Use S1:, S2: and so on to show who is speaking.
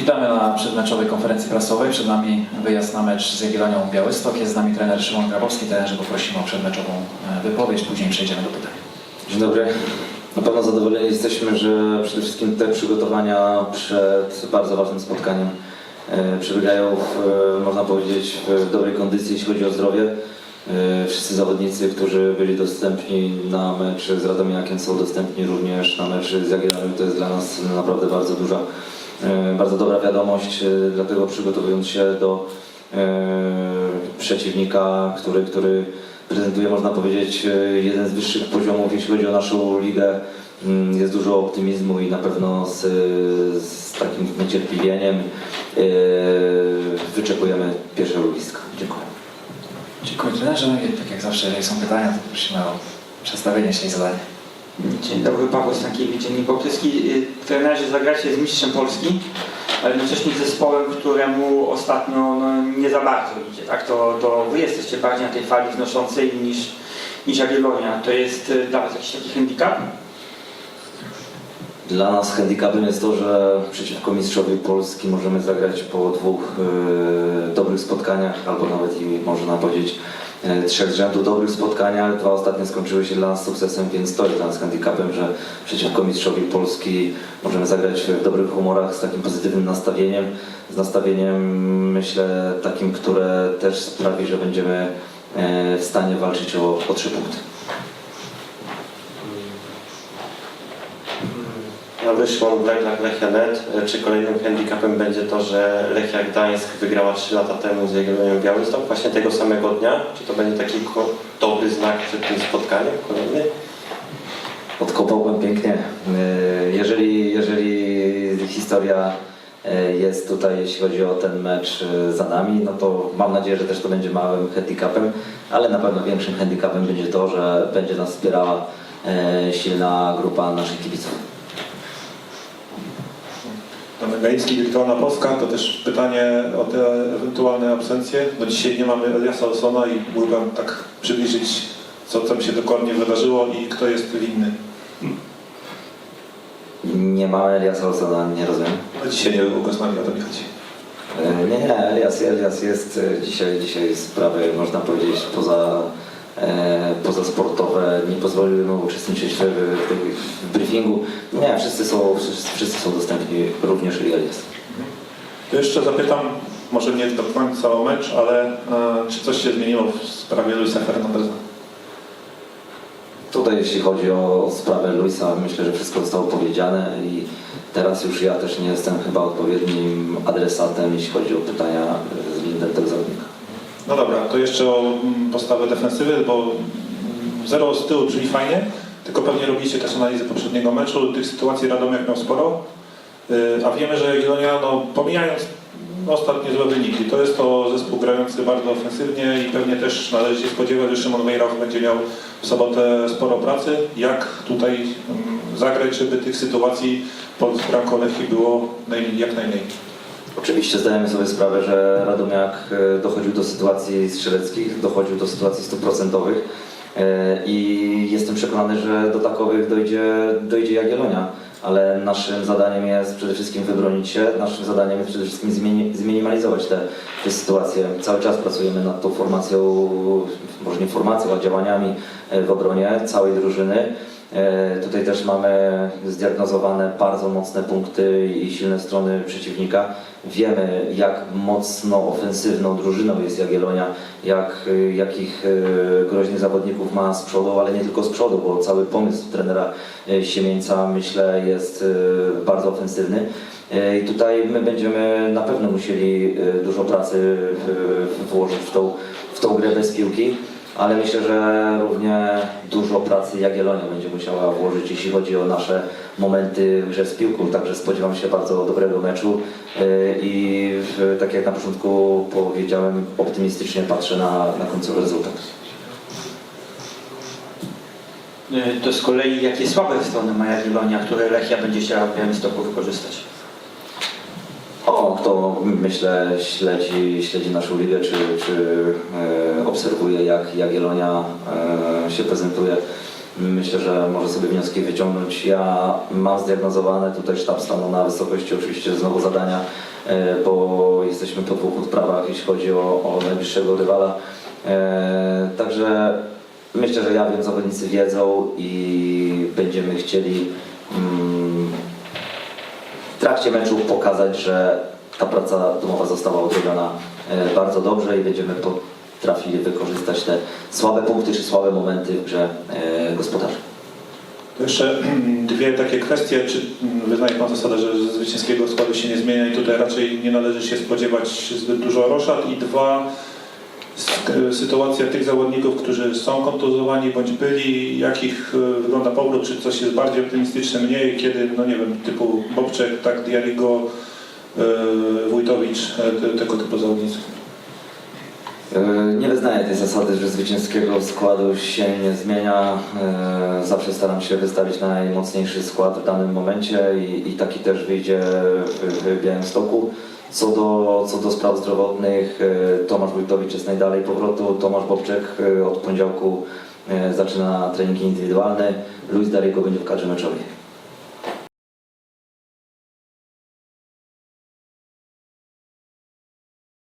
S1: Witamy na przedmeczowej konferencji prasowej. Przed nami wyjazd na mecz z Jagiellonią Białystok. Jest z nami trener Szymon Grabowski. Trenerze poprosimy o przedmeczową e, wypowiedź, później przejdziemy do pytań.
S2: Dzień dobry. Na pewno zadowoleni jesteśmy, że przede wszystkim te przygotowania przed bardzo ważnym spotkaniem e, przebiegają, w, e, można powiedzieć, w dobrej kondycji, jeśli chodzi o zdrowie. Wszyscy zawodnicy, którzy byli dostępni na mecz z Radomiakiem są dostępni również na mecz z Jagiellonią. To jest dla nas naprawdę bardzo duża, bardzo dobra wiadomość, e, dlatego przygotowując się do e, przeciwnika, który, który prezentuje, można powiedzieć, e, jeden z wyższych poziomów, jeśli chodzi o naszą ligę. Mm, Jest dużo optymizmu i na pewno z, z takim niecierpliwieniem e, wyczekujemy pierwszego bliska. Dziękuję.
S1: Dziękuję trenerze. I tak jak zawsze, jeżeli są pytania, to prosimy o przedstawienie się i zadanie.
S3: Dzień dobry, Paweł Stankiewicz, Dziennik Bałtycki. Y, Trenerzy zagracie z mistrzem Polski, ale jednocześnie zespołem, któremu ostatnio no, nie za bardzo idzie, tak? To, to wy jesteście bardziej na tej fali wznoszącej niż, niż Jagiellonia. To jest y, dla was jakiś taki handicap?
S2: Dla nas handicapem jest to, że przeciwko mistrzowi Polski możemy zagrać po dwóch e, dobrych spotkaniach, albo nawet i można powiedzieć trzech z rzędu dobrych spotkaniach. Dwa ostatnie skończyły się dla nas sukcesem, więc to jest dla nas handicapem, że przeciwko mistrzowi Polski możemy zagrać w dobrych humorach z takim pozytywnym nastawieniem, z nastawieniem myślę takim, które też sprawi, że będziemy e, w stanie walczyć o, o trzy punkty.
S4: Ja wyszłam w reglach Lechia Net. Czy kolejnym handicapem będzie to, że Lechia Gdańsk wygrała 3 lata temu z Jagiellonią Białystok właśnie tego samego dnia? Czy to będzie taki dobry znak przed tym spotkaniem kolejny?
S2: Odkopałbym pięknie. E, Jeżeli, jeżeli historia e, jest tutaj, jeśli chodzi o ten mecz e, za nami, no to mam nadzieję, że też to będzie małym handicapem, ale na pewno większym handicapem będzie to, że będzie nas wspierała silna grupa naszych kibiców.
S5: Gajewski, wirtualna Polska, to też pytanie o te ewentualne absencje. No dzisiaj nie mamy Eliasa Olsona i mógłbym tak przybliżyć, co tam się dokładnie wydarzyło i kto jest winny.
S2: Nie ma Eliasa Olsona, nie rozumiem.
S5: No dzisiaj nie był go z nami, o to mi chodzi.
S2: E, Nie, nie, Elias, Elias jest e, dzisiaj, dzisiaj sprawy, można powiedzieć, poza, pozasportowe, nie pozwoliły mu uczestniczyć w, w, briefingu. Nie, wszyscy są, wszyscy, są dostępni, również i Elias.
S5: To jeszcze zapytam, może nie do końca o mecz, ale e, czy coś się zmieniło w sprawie Luisa Fernandeza?
S2: Tutaj jeśli chodzi o sprawę Luisa, myślę, że wszystko zostało powiedziane i teraz już ja też nie jestem chyba odpowiednim adresatem, jeśli chodzi o pytania e, względem tego zawodnika.
S5: No dobra, to jeszcze o mm, postawę defensywy, bo zero z tyłu brzmi fajnie, tylko pewnie robiliście też analizę poprzedniego meczu, tych sytuacji Radomiak miał sporo, Yy, a wiemy, że Jagiellonia, no pomijając ostatnie złe wyniki, to jest to zespół grający bardzo ofensywnie i pewnie też należy się spodziewać, że Szymon Wejrach będzie miał w sobotę sporo pracy. Jak tutaj mm, zagrać, żeby tych sytuacji pod bramką Lechii było jak najmniej?
S2: Oczywiście zdajemy sobie sprawę, że Radomiak e, dochodził do sytuacji strzeleckich, dochodził do sytuacji stuprocentowych e, i jestem przekonany, że do takowych dojdzie, dojdzie Jagiellonia, ale naszym zadaniem jest przede wszystkim wybronić się, naszym zadaniem jest przede wszystkim zminimalizować te, te sytuacje. Cały czas pracujemy nad tą formacją, może nie formacją, a działaniami e, w obronie całej drużyny. E, Tutaj też mamy zdiagnozowane bardzo mocne punkty i silne strony przeciwnika. Wiemy, jak mocno ofensywną drużyną jest Jagiellonia, jak, y, jakich y, groźnych zawodników ma z przodu, ale nie tylko z przodu, bo cały pomysł trenera Siemieńca, myślę, jest bardzo ofensywny. I tutaj my będziemy na pewno musieli dużo pracy włożyć w tą, w tą grę bez piłki ale myślę, że równie dużo pracy Jagiellonia będzie musiała włożyć, jeśli chodzi o nasze momenty grze z piłką. Także spodziewam się bardzo dobrego meczu yy, i tak jak na początku powiedziałem, optymistycznie patrzę na, na końcowy rezultat.
S3: Y, To z kolei jakie słabe strony ma Jagiellonia, które Lechia będzie chciała w Białymstoku wykorzystać?
S2: O, kto myślę śledzi, śledzi naszą ligę, czy, czy e, obserwuje jak Jagiellonia e, się prezentuje Myślę, że może sobie wnioski wyciągnąć. Ja mam zdiagnozowane tutaj sztab stanu na wysokości oczywiście znowu zadania, e, bo jesteśmy po dwóch odprawach, jeśli chodzi o, o najbliższego rywala. E, Także myślę, że ja wiem, zawodnicy wiedzą i będziemy chcieli mm, trakcie meczu pokazać, że ta praca domowa została odrobiona e, bardzo dobrze i będziemy potrafili wykorzystać te słabe punkty czy słabe momenty w grze e, gospodarzy.
S5: Jeszcze dwie takie kwestie. Czy mm, wyznaje Pan zasadę, że zwycięskiego składu się nie zmienia i tutaj raczej nie należy się spodziewać zbyt dużo roszad? I dwa, sytuacja tych zawodników, którzy są kontuzowani bądź byli, jakich e, wygląda powrót, czy coś jest bardziej optymistyczne, mniej, kiedy, no nie wiem, typu Bobczek, tak, Diarigo, e, Wójtowicz, e, te, tego typu zawodnicy.
S2: Nie wyznaję tej zasady, że zwycięskiego składu się nie zmienia. Zawsze staram się wystawić najmocniejszy skład w danym momencie i, i taki też wyjdzie w, w Białymstoku. Co do, co do spraw zdrowotnych, e, Tomasz Wójtowicz jest najdalej powrotu, Tomasz Bobczek e, od poniedziałku e, zaczyna treningi indywidualne, Luis Dariego będzie w kadrze meczowej.